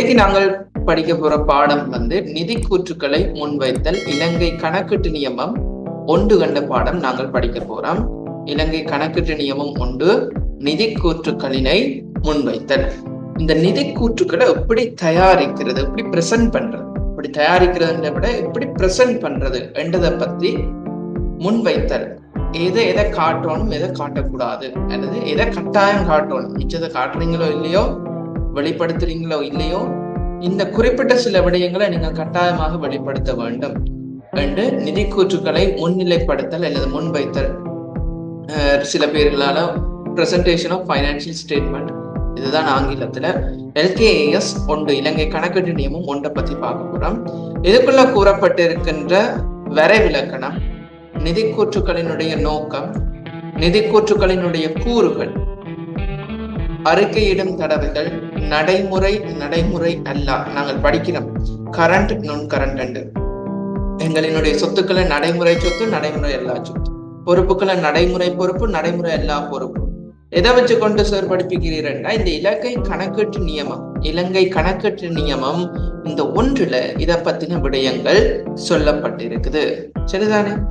இன்றைக்கு நாங்கள் படிக்க போற பாடம் வந்து நிதி கூற்றுக்களை முன்வைத்தல் இலங்கை கணக்கீட்டு நியமம் ஒன்று கண்ட பாடம் நாங்கள் படிக்க போறோம். இலங்கை கணக்கீட்டு நியமம் ஒன்று நிதி கூற்றுக்களினை முன்வைத்தல். இந்த நிதி கூற்றுக்களை எப்படி தயாரிக்கிறது எப்படி பிரசன்ட் பண்றது இப்படி தயாரிக்கிறதுன்ற விட எப்படி பிரசன்ட் பண்றது என்றதை பத்தி முன்வைத்தல். எதை எதை காட்டணும் எதை காட்டக்கூடாது அல்லது எதை கட்டாயம் காட்டணும் மிச்சத்தை காட்டுறீங்களோ இல்லையோ வெளிப்படுத்துறீங்களோ இல்லையோ இந்த குறிப்பிட்ட சில விடயங்களை நீங்கள் கட்டாயமாக வெளிப்படுத்த வேண்டும். என்று நிதி கூற்றுக்களை முன்னிலைப்படுத்தல் அல்லது முன்வைத்தல். சில பேர்களால பிரசன்டேஷன் ஆஃப் ஃபைனான்சியல் ஸ்டேட்மெண்ட் இதுதான் ஆங்கிலத்துல எல்கேஏஎஸ் ஒன்று இலங்கை கணக்கீட்டு நியமம் ஒன்றை பத்தி பார்க்க போறோம். இதுக்குள்ள கூறப்பட்டிருக்கின்ற வரைவிலக்கணம் நிதி கூற்றுக்களினுடைய நோக்கம் நிதி கூற்றுக்களினுடைய கூறுகள் அறிக்கையிடும் தடவைகள் நடைமுறை நடைமுறை அல்ல. நாங்கள் படிக்கிறோம். கரண்ட் நுண் கரண்ட் எங்களினுடைய சொத்துக்களை நடைமுறை சொத்து நடைமுறை எல்லா சொத்து. பொறுப்புகளை நடைமுறை பொறுப்பு நடைமுறை எல்லா பொறுப்பு. எதை வச்சு கொண்டு சார் படிப்புகிறீர்கள்னா இந்த இலங்கை கணக்கீட்டு நியமம் இலங்கை கணக்கீட்டு நியமம் இந்த ஒன்றுல இத பத்தின விடயங்கள் சொல்லப்பட்டிருக்குது. சரிதானே?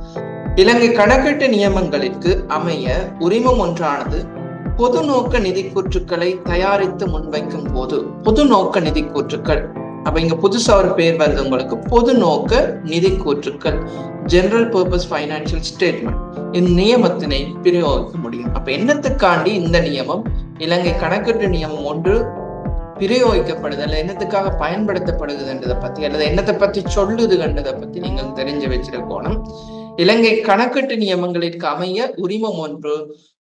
இலங்கை கணக்கீட்டு நியமங்களுக்கு அமைய உரிமம் ஒன்றானது பொது நோக்க நிதி கூற்றுக்களை தயாரித்து முன்வைக்கும் போது பொது நோக்க நிதி கூற்றுக்கள் அப்ப இங்க புதுசா ஒரு பேர் வருது உங்களுக்கு. பொது நோக்க நிதி கூற்றுக்கள் ஜெனரல் பர்பஸ் ஃபைனான்சியல் ஸ்டேட்மெண்ட் இந்த நியமத்தினை பிரயோகிக்க முடியும். அப்ப என்னத்துக்காண்டி இந்த நியமம்? இலங்கை கணக்கீட்டு நியமம் ஒன்று பிரயோகிக்கப்படுது. அல்ல என்னத்துக்காக பயன்படுத்தப்படுதுன்றதை பத்தி அல்லது என்னத்தை பத்தி சொல்லுதுன்றதை பத்தி நீங்கள் தெரிஞ்சு வச்சிருக்கணும். இலங்கை கணக்கீட்டு நியமங்களிற்கு அமைய உரிமம் ஒன்று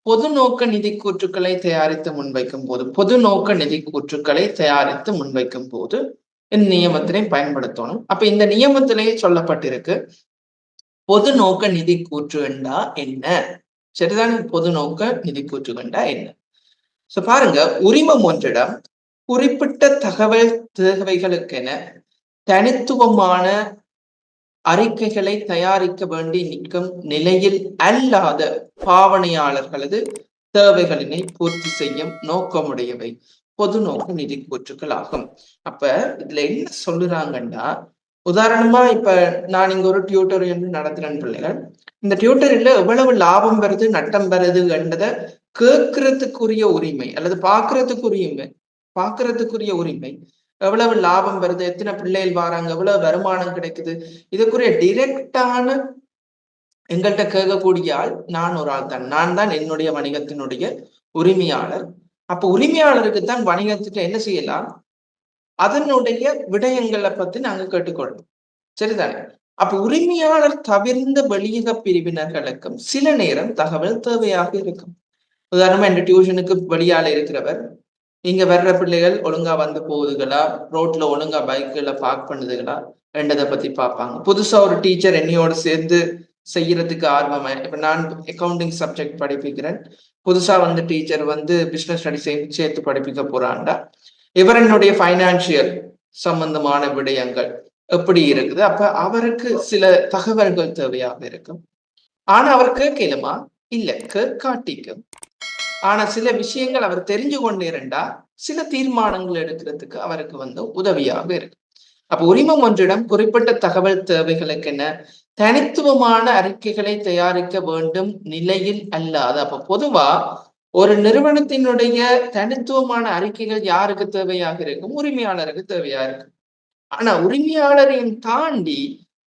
பொது நோக்க நிதி கூற்றுக்களை தயாரித்து முன்வைக்கும் போது பொது நோக்க நிதி கூற்றுக்களை தயாரித்து முன்வைக்கும் போது இந்த நியமத்தினை பயன்படுத்தணும். அப்ப இந்த நியமத்திலேயே சொல்லப்பட்டிருக்கு பொது நோக்க நிதி கூற்று என்றா என்ன? சரிதான பொது நோக்க நிதி கூற்று என்றா என்ன? சோ பாருங்க உரிமம் ஒன்றிடம் குறிப்பிட்ட தகவல் தேவைகளுக்கென தனித்துவமான அறிக்கைகளை தயாரிக்க வேண்டி நிற்கும் நிலையில் அல்லாத பாவனையாளர்களது தேவைகளினை பூர்த்தி செய்யும் நோக்கமுடையவை. பொது நோக்க நிதி கூற்றுக்கள் ஆகும். அப்ப இதுல என்ன சொல்லுறாங்கன்னா உதாரணமா இப்ப நான் இங்க ஒரு டியூட்டோரியல் நடத்துறேன் பிள்ளைகள் இந்த டியூட்டரில எவ்வளவு லாபம் வருது நட்டம் வருது என்றதை கேட்கறதுக்குரிய உரிமை அல்லது பாக்குறதுக்குரிய பாக்குறதுக்குரிய உரிமை எவ்வளவு லாபம் வருது? எத்தனை பிள்ளைகள் வாராங்க? எவ்வளவு வருமானம் கிடைக்குது? இதுக்குரிய டிரெக்டான எங்கள்கிட்ட கேட்கக்கூடிய ஆள் நான் ஒரு ஆள் தான் நான் தான் என்னுடைய வணிகத்தினுடைய உரிமையாளர். அப்ப உரிமையாளருக்கு தான் வணிகத்திட்ட என்ன செய்யலாம்? அதனுடைய விடயங்களை பத்தி நாங்க கேட்டுக்கொள்ளணும் சரிதானே? அப்ப உரிமையாளர் தவிர்ந்த வெளியக பிரிவினர்களுக்கும் சில நேரம் தகவல் தேவையாக இருக்கும். உதாரணமா இந்த டியூஷனுக்கு வெளியால இருக்கிறவர். இங்க வர்ற பிள்ளைகள் ஒழுங்கா வந்து போகுதுகளா? ரோட்ல ஒழுங்கா பைக்குகளை பார்க் பண்ணுதுகளா? ரெண்டதை பத்தி பார்ப்பாங்க. புதுசா ஒரு டீச்சர் என்னையோட சேர்ந்து செய்யறதுக்கு ஆர்வமா? இப்ப நான் அக்கௌண்டிங் சப்ஜெக்ட் படிப்பிக்கிறேன். புதுசா வந்து டீச்சர் வந்து பிசினஸ் ஸ்டடிஸ் சேர்த்து படிப்பிக்க போறாண்டா இவர் என்னுடைய ஃபைனான்சியல் சம்பந்தமான விடயங்கள் எப்படி இருக்குது? அப்ப அவருக்கு சில தகவல்கள் தேவையாக இருக்கும். ஆனா அவர் கேட்கலுமா? இல்ல கேட்காட்டிக்கும். ஆனா சில விஷயங்கள் அவர் தெரிஞ்சு கொண்டிருந்தா சில தீர்மானங்கள் எடுக்கிறதுக்கு அவருக்கு வந்து உதவியாக இருக்கு. அப்ப உரிமம் ஒன்றிடம் குறிப்பிட்ட தகவல் தேவைகளுக்கென தனித்துவமான அறிக்கைகளை தயாரிக்க வேண்டும் நிலையில் அல்லாத அப்ப பொதுவா ஒரு நிறுவனத்தினுடைய தனித்துவமான அறிக்கைகள் யாருக்கு தேவையாக இருக்கும்? உரிமையாளருக்கு தேவையா இருக்கு ஆனா உரிமையாளரையும் தாண்டி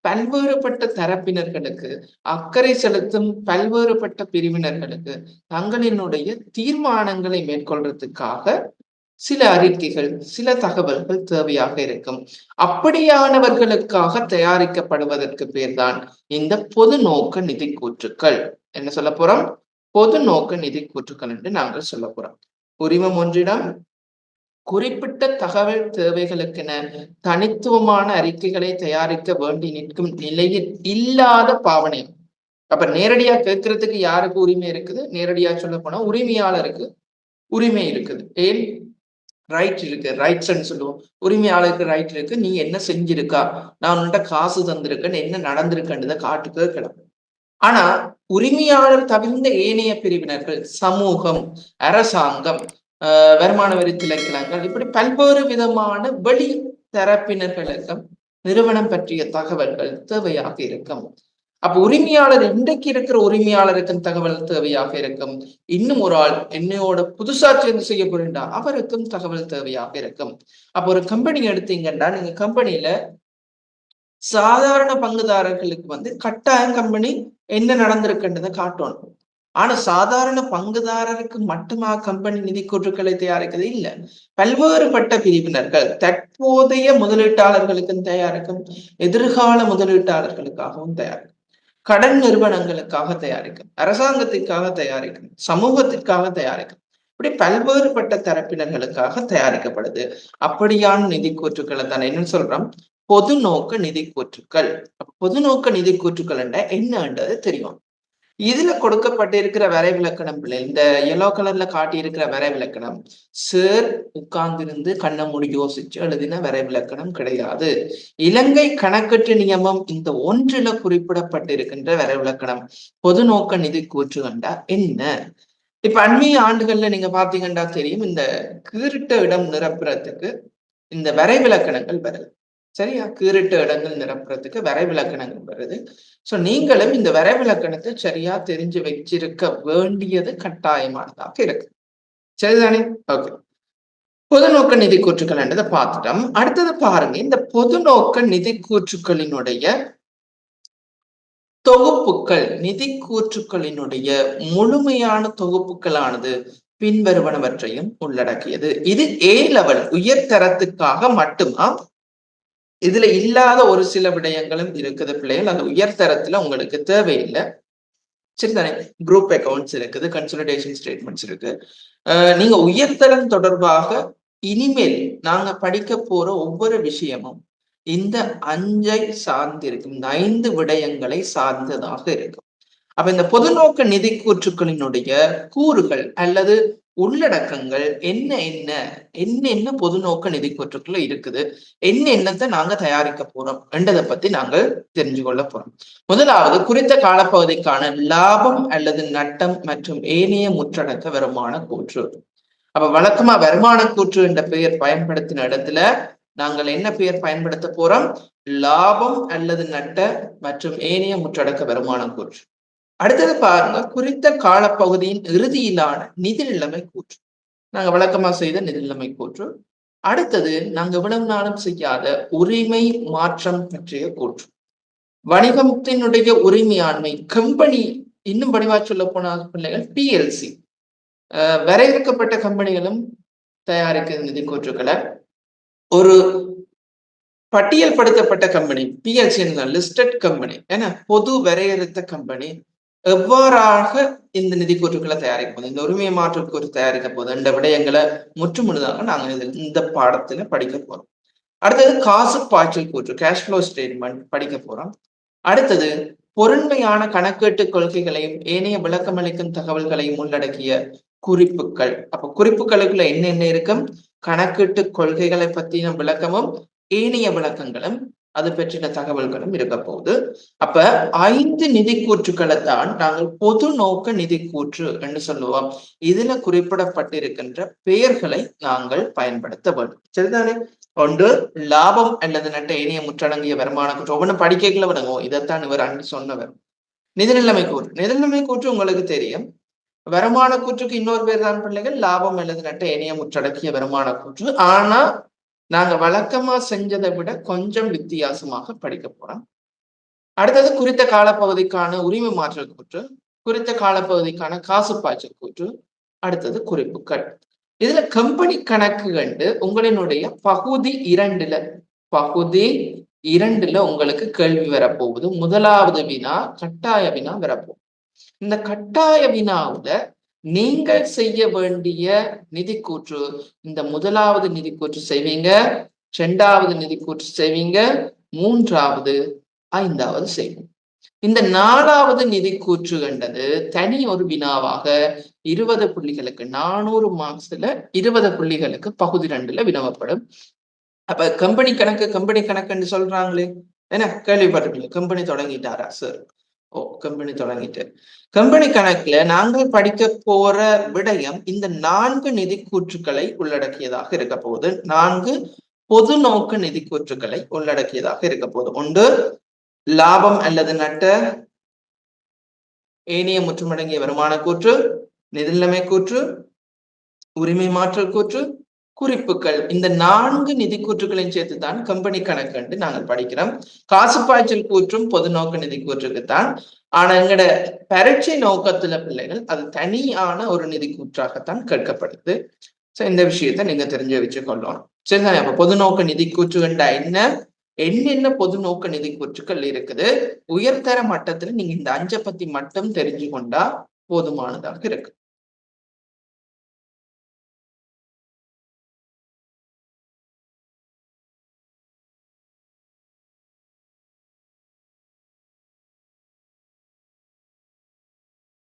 பல்வேறுபட்ட தரப்பினர்களுக்கு அக்கறை செலுத்தும் பல்வேறுபட்ட பிரிவினர்களுக்கு தங்களினுடைய தீர்மானங்களை மேற்கொள்றதுக்காக சில அறிக்கைகள் சில தகவல்கள் தேவையாக இருக்கும். அப்படியானவர்களுக்காக தயாரிக்கப்படுவதற்கு பேர்தான் இந்த பொது நோக்க நிதி கூற்றுக்கள். என்ன சொல்ல போறோம்? பொது நோக்க நிதி கூற்றுக்கள் என்று நாங்கள் சொல்ல போறோம். உரிமம் ஒன்றிடம் குறிப்பிட்ட தகவல் தேவைகளுக்கென தனித்துவமான அறிக்கைகளை தயாரிக்க வேண்டி நிற்கும் நிலையில் இல்லாத பாவனை அப்ப நேரடியா கேட்கறதுக்கு யாருக்கு உரிமை இருக்குது? நேரடியா சொல்ல போனா உரிமையாளருக்கு உரிமை இருக்குது. ஏன்? ரைட் இருக்கு. ரைட்ஸ்ன்னு சொல்லுவோம். உரிமையாளருக்கு ரைட் இருக்கு. நீ என்ன செஞ்சிருக்கா? நான் உன்கிட்ட காசு தந்திருக்கேன்னு என்ன நடந்திருக்கன்றதை காட்டு கேட்கலாம் ஆனா உரிமையாளர் தவிர்ந்த ஏனைய பிரிவினர்கள் சமூகம் அரசாங்கம் வருமான வரி திணைக்களங்கள் இப்படி பல்வேறு விதமான வெளி தரப்பினர்களுக்கும் நிறுவனம் பற்றிய தகவல்கள் தேவையாக இருக்கும். அப்ப உரிமையாளர் இன்றைக்கு இருக்கிற உரிமையாளருக்கும் தகவல் தேவையாக இருக்கும். இன்னும் ஒரு ஆள் என்னையோட புதுசா சேர்ந்து செய்ய போறா அவருக்கும் தகவல் தேவையாக இருக்கும். அப்ப ஒரு கம்பெனி எடுத்தீங்கன்னா நீங்க கம்பெனியில சாதாரண பங்குதாரர்களுக்கு வந்து கட்டாயம் கம்பெனி என்ன நடந்திருக்குன்றதை காட்டணும். ஆனா சாதாரண பங்குதாரருக்கு மட்டுமா கம்பெனி நிதி கூற்றுக்களை தயாரிக்கிறது இல்ல. பல்வேறுபட்ட பிரிவினர்கள் தற்போதைய முதலீட்டாளர்களுக்கும் தயாரிக்கும் எதிர்கால முதலீட்டாளர்களுக்காகவும் தயாரிக்கும் கடன் நிறுவனங்களுக்காக தயாரிக்கும் அரசாங்கத்திற்காக தயாரிக்கும் சமூகத்திற்காக தயாரிக்கும். இப்படி பல்வேறுபட்ட தரப்பினர்களுக்காக தயாரிக்கப்படுது. அப்படியான நிதி கூற்றுக்களை தான் என்ன சொல்றோம்? பொது நோக்க நிதி கூற்றுக்கள். பொது நோக்க நிதி கூற்றுக்கள் என்னன்றது தெரியும். இதுல கொடுக்கப்பட்டிருக்கிற வரைவிலக்கணம் பிள்ளை இந்த எல்லோ கலர்ல காட்டியிருக்கிற வரைவிலக்கணம் சேர் உட்கார்ந்திருந்து கண்ணை மூடி யோசிச்சு எழுதின வரைவிலக்கணம் கிடையாது. இலங்கை கணக்கற்று நியமம் இந்த ஒன்றில குறிப்பிடப்பட்டிருக்கின்ற வரைவிலக்கணம். பொது நோக்க நிதி கூற்று கண்டா என்ன? இப்ப அண்மைய ஆண்டுகள்ல நீங்க பாத்தீங்கன்னா தெரியும் இந்த கீரிட்ட இடம் நிரப்புறதுக்கு இந்த வரைவிலக்கணங்கள் வருது. சரியா? கீரிட்ட இடங்கள் நிரப்புறதுக்கு வரைவிலக்கணங்கள் வருது. ஸோ நீங்களும் இந்த வரைவிலக்கணத்தை சரியா தெரிஞ்சு வச்சிருக்க வேண்டியது கட்டாயமானதாக இருக்கு. சரிதானே? ஓகே பொது நோக்க நிதி கூற்றுக்கள் என்றதை பார்த்துட்டோம். அடுத்தது பாருங்க. இந்த பொது நோக்க நிதி கூற்றுக்களினுடைய தொகுப்புகள் நிதி கூற்றுக்களினுடைய முழுமையான தொகுப்புகளானது பின்வருவனவற்றையும் உள்ளடக்கியது. இது ஏ லெவல் உயர்தரத்துக்காக மட்டுமா? இதுல இல்லாத ஒரு சில விடயங்களும் இருக்குது பிள்ளைகள் அந்த உயர்தரத்துல உங்களுக்கு தேவையில்லை. சரிதானே குரூப் அக்கௌண்ட்ஸ் இருக்குது கன்சல்டேஷன் ஸ்டேட்மெண்ட்ஸ் இருக்கு. நீங்க உயர்தரம் தொடர்பாக இனிமேல் நாங்க படிக்க போற ஒவ்வொரு விஷயமும் இந்த அஞ்சை சார்ந்திருக்கும் இந்த ஐந்து விடயங்களை சார்ந்ததாக இருக்கும். அப்ப இந்த பொதுநோக்க நிதி கூற்றுக்களினுடைய கூறுகள் அல்லது உள்ளடக்கங்கள் என்ன என்ன என்ன என்ன பொது நோக்க நிதி கூற்றுக்குள்ள இருக்குது? என்ன என்னத்தை நாங்க தயாரிக்க போறோம்? என்றதை பத்தி நாங்கள் தெரிஞ்சு கொள்ள போறோம். முதலாவது குறித்த காலப்பகுதிக்கான லாபம் அல்லது நட்டம் மற்றும் ஏனைய முற்றடக்க வருமான கூற்று. அப்ப வழக்கமா வருமான கூற்று என்ற பெயர் பயன்படுத்தின இடத்துல நாங்கள் என்ன பெயர் பயன்படுத்த போறோம்? லாபம் அல்லது நட்ட மற்றும் ஏனைய முற்றடக்க வருமான கூற்று. அடுத்தது பாருங்க குறித்த காலப்பகுதியின் இறுதியிலான நிதி நிலைமை கூற்று. நாங்க வழக்கமா செய்த நிதி நிலைமை கூற்று. அடுத்தது நாங்க இவ்வளவு நாளும் செய்யாத உரிமை மாற்றம் பற்றிய கூற்று. வணிகத்தினுடைய உரிமையாண்மை கம்பெனி இன்னும் படிவா சொல்ல போன பிள்ளைகள் பிஎல்சி வரையறுக்கப்பட்ட கம்பெனிகளும் தயாரிக்கிற நிதி கூற்றுக்களை. ஒரு பட்டியல் படுத்தப்பட்ட கம்பெனி பிஎல்சி லிஸ்டட் கம்பெனி ஏன்னா பொது வரையறுத்த கம்பெனி எவ்வாறாக இந்த நிதி கூற்றுக்களை தயாரிக்க போகுது? இந்த உரிமை மாற்றுக்கூறு தயாரிக்க போது இந்த விடயங்களை முற்றுமுழுதாக நாங்கள் இதில் இந்த பாடத்துல படிக்க போறோம். அடுத்தது காசு பாய்ச்சல் கூற்று கேஷ் ஃப்ளோ ஸ்டேட்மெண்ட் படிக்க போறோம். அடுத்தது பொருண்மையான கணக்கீட்டு கொள்கைகளையும் ஏனைய விளக்கமளிக்கும் தகவல்களையும் உள்ளடக்கிய குறிப்புகள். அப்ப குறிப்புகளுக்குள்ள என்னென்ன இருக்கும்? கணக்கீட்டு கொள்கைகளை பத்தின விளக்கமும் ஏனைய விளக்கங்களும் அது பற்றின தகவல்களும் இருக்க போகுது. அப்ப ஐந்து நிதி கூற்றுக்களை தான் நாங்கள் பொது நோக்க நிதி கூற்று என்று சொல்லுவோம். இதுல குறிப்பிடப்பட்டிருக்கின்ற பெயர்களை நாங்கள் பயன்படுத்த வேண்டும். சரிதானே? ஒன்று லாபம் அல்லது நட்ட இணைய முற்றடங்கிய வருமான கூற்று. ஒவ்வொன்றும் படிக்கல விடுங்க இதைத்தான் இவர் அன்று சொன்னவர். நிதிநிலைமை கூற்று. நிதிநிலைமை கூற்று உங்களுக்கு தெரியும். வருமான கூற்றுக்கு இன்னொரு பேர் தான் பிள்ளைகள். லாபம் அல்லது நட்ட இணைய முற்றடக்கிய வருமான கூற்று. ஆனா நாங்க வழக்கமா செஞ்சதை விட கொஞ்சம் வித்தியாசமாக படிக்க போறோம். அடுத்தது குறித்த காலப்பகுதிக்கான உரிமை மாற்றல் கூற்று குறித்த காலப்பகுதிக்கான காசு பாய்ச்சல் கூற்று அடுத்தது குறிப்புகள். இதுல கம்பெனி கணக்கு கண்டு உங்களினுடைய பகுதி இரண்டுல பகுதி இரண்டுல உங்களுக்கு கேள்வி வரப்போகுது. முதலாவது வினா கட்டாய வினா வரப்போகுது. இந்த கட்டாய வினாவுல நீங்கள் செய்ய வேண்டிய நிதிக்கூற்று இந்த முதலாவது நிதிக்கூற்று செய்வீங்க இரண்டாவது நிதி கூற்று செய்வீங்க மூன்றாவது ஐந்தாவது செய்வீங்க. இந்த நாலாவது நிதிக்கூற்று கண்டது தனி ஒரு வினாவாக இருபது புள்ளிகளுக்கு நானூறு மார்க்ஸ்ல இருபது புள்ளிகளுக்கு பகுதி ரெண்டுல வினவப்படும். அப்ப கம்பெனி கணக்கு கம்பெனி கணக்குன்னு சொல்றாங்களே என்ன கேள்விப்பட்டிருக்கீங்க கம்பெனி தொடங்கிட்டாரா சார் ஓ கம்பெனி தொடங்கிட்டு. கம்பெனி கணக்குல நாங்கள் படிக்க போற விடயம் இந்த நான்கு நிதி கூற்றுக்களை உள்ளடக்கியதாக இருக்க போகுது. நான்கு பொது நோக்கு நிதி கூற்றுக்களை உள்ளடக்கியதாக இருக்க போகுது. ஒன்று லாபம் அல்லது நட்ட ஏனைய முற்றுமடங்கிய வருமான கூற்று நிதிநிலைமை கூற்று உரிமை மாற்றல் கூற்று குறிப்புகள். இந்த நான்கு நிதி கூற்றுகளையும் சேர்த்து தான் கம்பெனி கணக்கு என்று நாங்கள் படிக்கிறோம். காசு பாய்ச்சல் கூற்றும் பொது நோக்க நிதி கூற்றுக்குத்தான். ஆனா எங்கட பரீட்சை நோக்கத்துல பிள்ளைகள் அது தனியான ஒரு நிதி கூற்றாகத்தான் கேட்கப்படுது. சோ இந்த விஷயத்த நீங்க தெரிஞ்சு வச்சுக்கொள்ளணும் சரிதான்? அப்ப பொது நோக்க நிதி கூற்றுகண்டா என்ன? என்னென்ன பொது நோக்க நிதி கூற்றுக்கள் இருக்குது? உயர்தர மட்டத்துல நீங்க இந்த அஞ்சை பத்தி மட்டும் தெரிஞ்சு கொண்டா போதுமானதாக இருக்கு